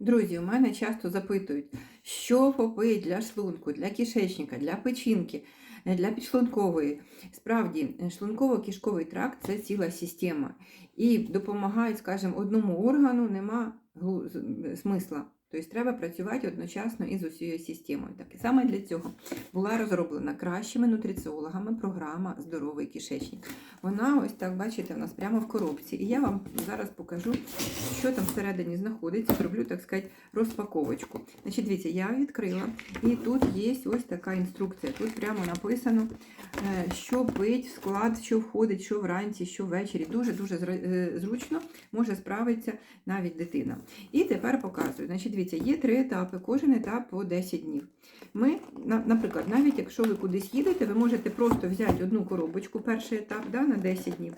Друзі, у мене часто запитують, що попити для шлунку, для кишечника, для печінки, е, для підшлункової. Справді, е, шлунково-кишковий тракт це ціла система. І допомагають, скажімо, одному органу нема глу- смисла. Тобто треба працювати одночасно із усією системою. Так і саме для цього була розроблена кращими нутриціологами програма Здоровий кишечник. Вона ось так, бачите, у нас прямо в коробці. І я вам зараз покажу, що там всередині знаходиться. Зроблю, так сказати, розпаковочку. Значить, дивіться, я відкрила, і тут є ось така інструкція. Тут прямо написано, е, що пить, склад, що входить, що вранці, що ввечері. Дуже-дуже е, зручно може справитися навіть дитина. І тепер показую. Значить, дивіться, є три етапи, кожен етап по 10 днів. Ми, наприклад, навіть якщо ви кудись їдете, ви можете просто взяти одну коробочку, перший етап да, на 10 днів.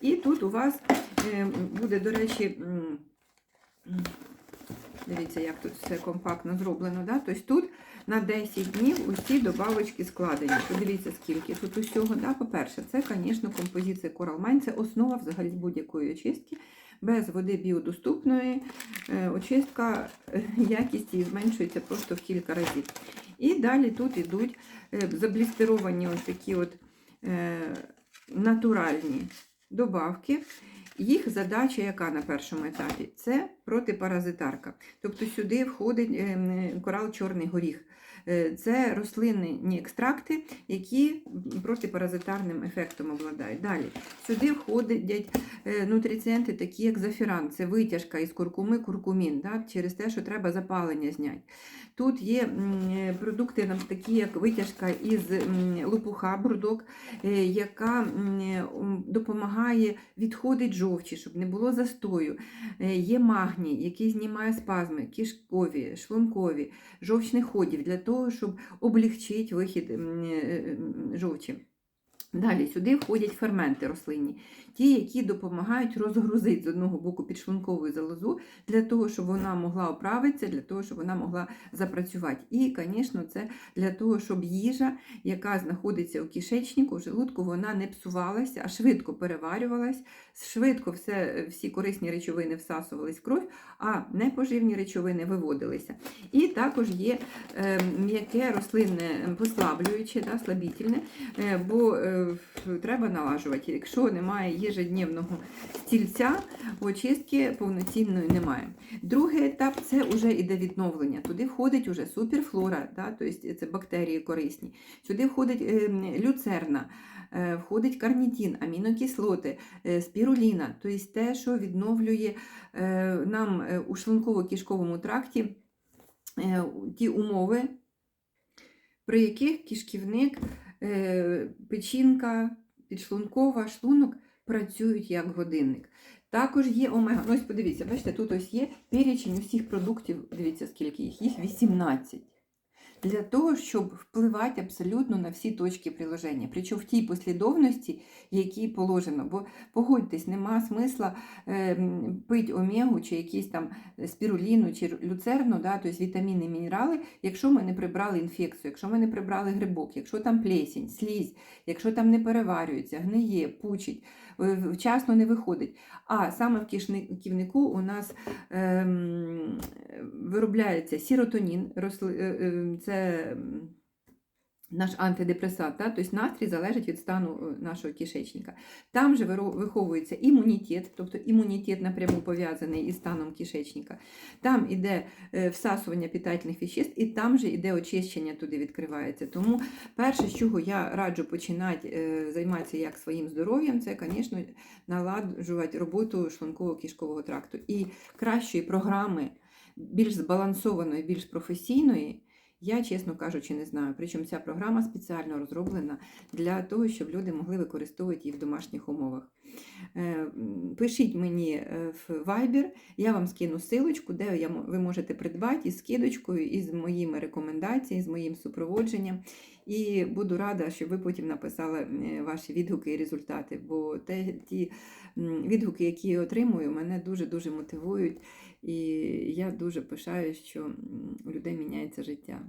І тут у вас е, буде, до речі, дивіться, як тут все компактно зроблено. Да? Тобто тут на 10 днів усі добавочки складені. Подивіться, скільки тут усього. Да? По-перше, це, звісно, композиція Coral Mine, це основа взагалі будь-якої очистки. Без води біодоступної е, очистка е, якість її зменшується просто в кілька разів. І далі тут йдуть е, заблістеровані ось такі от натуральні добавки. Їх задача, яка на першому етапі, це протипаразитарка. Тобто сюди входить е, корал чорний горіх. Е, Це рослинні екстракти, які протипаразитарним ефектом обладають. Далі сюди входять е, нутрицієнти, такі як зафіран, це витяжка із куркуми, куркумін, да, через те, що треба запалення зняти. Тут є продукти такі, як витяжка із лопуха, бурдок, е, яка допомагає відходити жовчі, щоб не було застою. Е, Є магній, який знімає спазми, кишкові, шлункові, жовчних ходів для того, щоб облегчити вихід е, м, жовчі. Далі сюди входять ферменти рослинні, ті, які допомагають розгрузити з одного боку підшлункову залозу для того, щоб вона могла оправитися, для того, щоб вона могла запрацювати. І, звісно, це для того, щоб їжа, яка знаходиться у кишечнику, в желудку, вона не псувалася, а швидко переварювалась, швидко все, всі корисні речовини всасувались в кров, а непоживні речовини виводилися. І також є е, м'яке рослинне послаблююче, да, слабітельне, е, бо е, треба налажувати. Якщо немає єжедневного стільця, очистки повноцінної немає. Другий етап це вже іде відновлення. Туди входить уже суперфлора, да, тобто це бактерії корисні. Сюди входить е, люцерна. е, Входить карнітин, амінокислоти, е, спіруліна, тобто те, що відновлює е, нам е, у шлунково-кишковому тракті е, ті умови, при яких кишківник, е, печінка, підшлункова, шлунок працюють як годинник. Також є омега. Ну, ось подивіться, бачите, тут ось є перечень усіх продуктів. Дивіться, скільки їх, їх 18. Для того, щоб впливати абсолютно на всі точки приложення, причому в тій послідовності, якій положено. Бо погодьтесь, нема смисла е, пити омегу чи якісь там спіруліну чи люцерну, да, тобто вітаміни, мінерали, якщо ми не прибрали інфекцію, якщо ми не прибрали грибок, якщо там плесінь, слізь, якщо там не переварюється, гниє, пучить, е, вчасно не виходить. А саме в кишківнику у нас ем, виробляється сіротонін, росли, е, е, це наш антидепресант, да? тобто настрій залежить від стану е, нашого кишечника. Там же виховується імунітет, тобто імунітет напряму пов'язаний із станом кишечника. Там іде е, всасування питательних веществ, і там же іде очищення туди відкривається. Тому перше, з чого я раджу починати е, займатися як своїм здоров'ям, це, звісно, наладжувати роботу шлунково-кишкового тракту. І кращої програми, більш збалансованої, більш професійної, я, чесно кажучи, не знаю. Причому ця програма спеціально розроблена для того, щоб люди могли використовувати її в домашніх умовах. Е, Пишіть мені е, в Viber, я вам скину силочку, де ви можете придбати із скидочкою, із моїми рекомендаціями, з моїм супроводженням. І буду рада, щоб ви потім написали е, ваші відгуки і результати, бо те, ті відгуки, які я отримую, мене дуже-дуже мотивують. І я дуже пишаю, що у людей міняється життя.